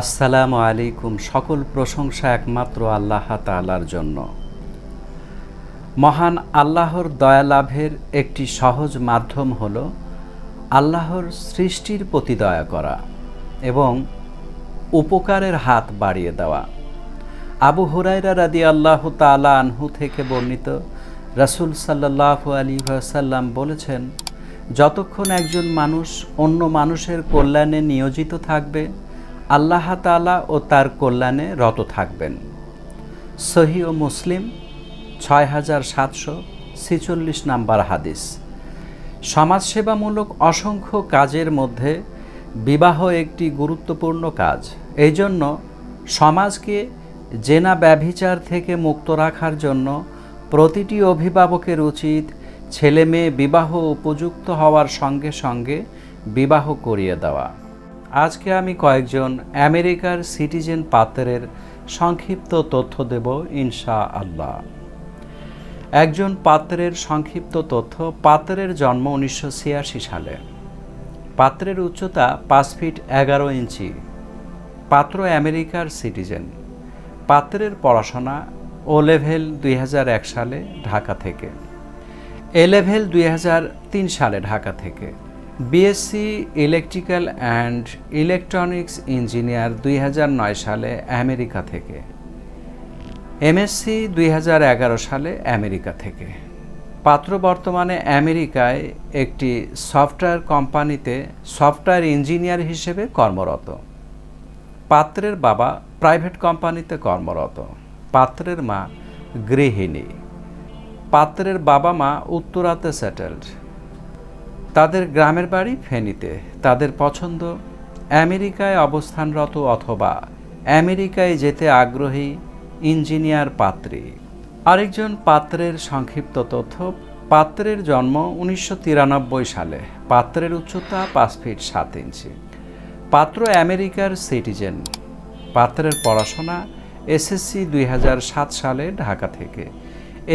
আসসালামু আলাইকুম, সকল প্রশংসা একমাত্র আল্লাহ তালার জন্য। মহান আল্লাহর দয়া লাভের একটি সহজ মাধ্যম হল আল্লাহর সৃষ্টির প্রতি দয়া করা এবং উপকারের হাত বাড়িয়ে দেওয়া। আবু হুরাইরা রাদি আল্লাহ তালা আনহু থেকে বর্ণিত রাসুল সাল্লাহ আলী সাল্লাম বলেছেন, যতক্ষণ একজন মানুষ অন্য মানুষের কল্যাণে নিয়োজিত থাকবে আল্লাহ তালা ও তার কল্যাণে রত থাকবেন। সহি ও মুসলিম ছয় হাজার সাতশো ছেচল্লিশ নাম্বার হাদিস। সমাজসেবামূলক অসংখ্য কাজের মধ্যে বিবাহ একটি গুরুত্বপূর্ণ কাজ। এই জন্য সমাজকে জেনা ব্যভিচার থেকে মুক্ত রাখার জন্য প্রতিটি অভিভাবকের উচিত ছেলে মেয়ে বিবাহ উপযুক্ত হওয়ার সঙ্গে সঙ্গে বিবাহ করিয়ে দেওয়া। আজকে আমি কয়েকজন আমেরিকার সিটিজেন পাত্রের সংক্ষিপ্ত তথ্য দেব ইনশা আল্লাহ একজন পাত্রের সংক্ষিপ্ত তথ্য, পাত্রের জন্ম উনিশশো ছিয়াশি সালে। পাত্রের উচ্চতা পাঁচ ফিট এগারো ইঞ্চি। পাত্র আমেরিকার সিটিজেন। পাত্রের পড়াশোনা ও লেভেল দুই হাজার এক সালে ঢাকা থেকে। এ লেভেল দুই হাজার তিন সালে ঢাকা থেকে। BSc electrical and electronics engineer দুই হাজার নয় সালে আমেরিকা থেকে। এমএসসি দুই হাজার এগারো সালে আমেরিকা থেকে। পাত্র বর্তমানে আমেরিকায় একটি সফটওয়্যার কোম্পানিতে সফটওয়্যার ইঞ্জিনিয়ার হিসেবে কর্মরত। পাত্রের বাবা প্রাইভেট কোম্পানিতে কর্মরত। পাত্রের মা গৃহিণী। পাত্রের বাবা মা উত্তরাতে সেটেলড। তাদের গ্রামের বাড়ি ফেনীতে। তাদের পছন্দ, আমেরিকায় অবস্থানরত অথবা আমেরিকায় যেতে আগ্রহী ইঞ্জিনিয়ার পাত্রী। আরেকজন পাত্রের সংক্ষিপ্ত তথ্য, পাত্রের জন্ম উনিশশো তিরানব্বই সালে। পাত্রের উচ্চতা পাঁচ ফিট সাত ইঞ্চি। পাত্র আমেরিকার সিটিজেন। পাত্রের পড়াশোনা এসএসসি দুই হাজার সাত সালে ঢাকা থেকে,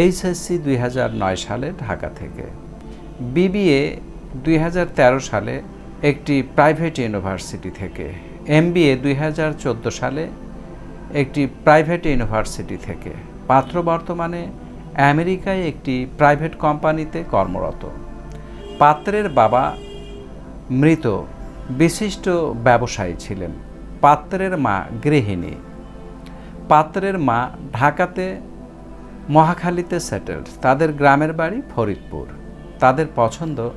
এইচএসসি দুই হাজার নয় সালে ঢাকা থেকে। বিবিএ দুই হাজার তেরো সালে একটি প্রাইভেট ইউনিভার্সিটি থেকে, এমবিএ দুই হাজার চোদ্দ সালে একটি প্রাইভেট ইউনিভার্সিটি থেকে। পাত্র বর্তমানে আমেরিকায় একটি প্রাইভেট কোম্পানিতে কর্মরত। পাত্রের বাবা মৃত বিশিষ্ট ব্যবসায়ী ছিলেন। পাত্রের মা গৃহিণী। পাত্রের মা ঢাকাতে মহাখালীতে সেটেলড তাদের গ্রামের বাড়ি ফরিদপুর। তাদের পছন্দ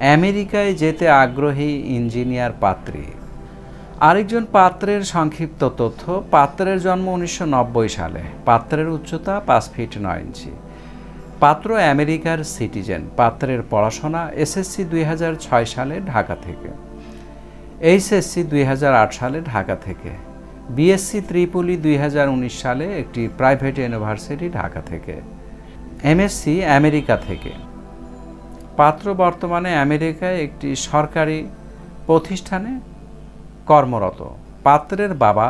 আমেরিকায় যেতে আগ্রহী ইঞ্জিনিয়ার পাত্রী। আরেকজন পাত্রের সংক্ষিপ্ত তথ্য, পাত্রের জন্ম উনিশশো নব্বই সালে। পাত্রের উচ্চতা পাঁচ ফিট নয় ইঞ্চি। পাত্র আমেরিকার সিটিজেন। পাত্রের পড়াশোনা এসএসসি দুই হাজার ছয় সালে ঢাকা থেকে। এইচএসসি দুই হাজার আট সালে ঢাকা থেকে। বিএসসি ত্রিপুলি দুই হাজার উনিশ সালে একটি প্রাইভেট ইউনিভার্সিটি ঢাকা থেকে। এমএসসি আমেরিকা থেকে। পাত্র বর্তমানে আমেরিকায় একটি সরকারি প্রতিষ্ঠানে কর্মরত। পাত্রের বাবা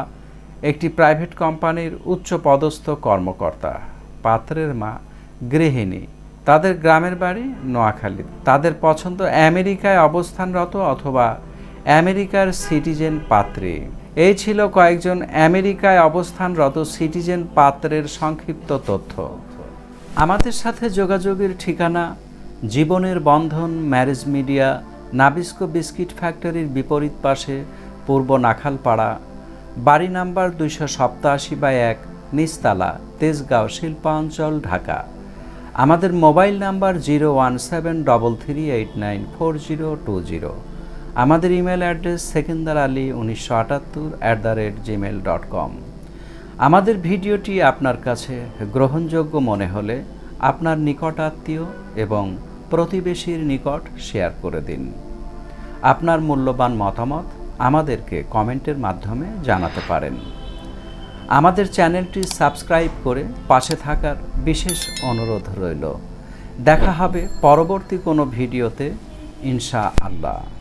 একটি প্রাইভেট কোম্পানির উচ্চ পদস্থ কর্মকর্তা। পাত্রের মা গৃহিণী। তাদের গ্রামের বাড়ি নোয়াখালী। তাদের পছন্দ আমেরিকায় অবস্থানরত অথবা আমেরিকার সিটিজেন পাত্রী। এই ছিল কয়েকজন আমেরিকায় অবস্থানরত সিটিজেন পাত্রের সংক্ষিপ্ত তথ্য। আমাদের সাথে যোগাযোগের ঠিকানা জীবনের Bandhan marriage media Nabisco biscuit ফ্যাক্টরির বিপরীত পাশে পূর্ব নাখালপাড়া। বাড়ি নাম্বার দুইশো সপ্তাশি বাই এক নিস্তালা তেজগাঁও, শিল্পাঞ্চল, ঢাকা। আমাদের mobile number zero one seven double three eight nine four zero two zero. আমাদের ইমেল অ্যাড্রেস সেকেন্দার আলী উনিশশো আটাত্তর at the rate Gmail dot com. আমাদের ভিডিওটি আপনার কাছে গ্রহণযোগ্য মনে হলে আপনার নিকট আত্মীয় এবং প্রতিবেশীর নিকট শেয়ার করে দিন। আপনার মূল্যবান মতামত আমাদেরকে কমেন্টের মাধ্যমে জানাতে পারেন। আমাদের চ্যানেলটি সাবস্ক্রাইব করে পাশে থাকার বিশেষ অনুরোধ রইল। দেখা হবে পরবর্তী কোনো ভিডিওতে। ইনশা আল্লাহ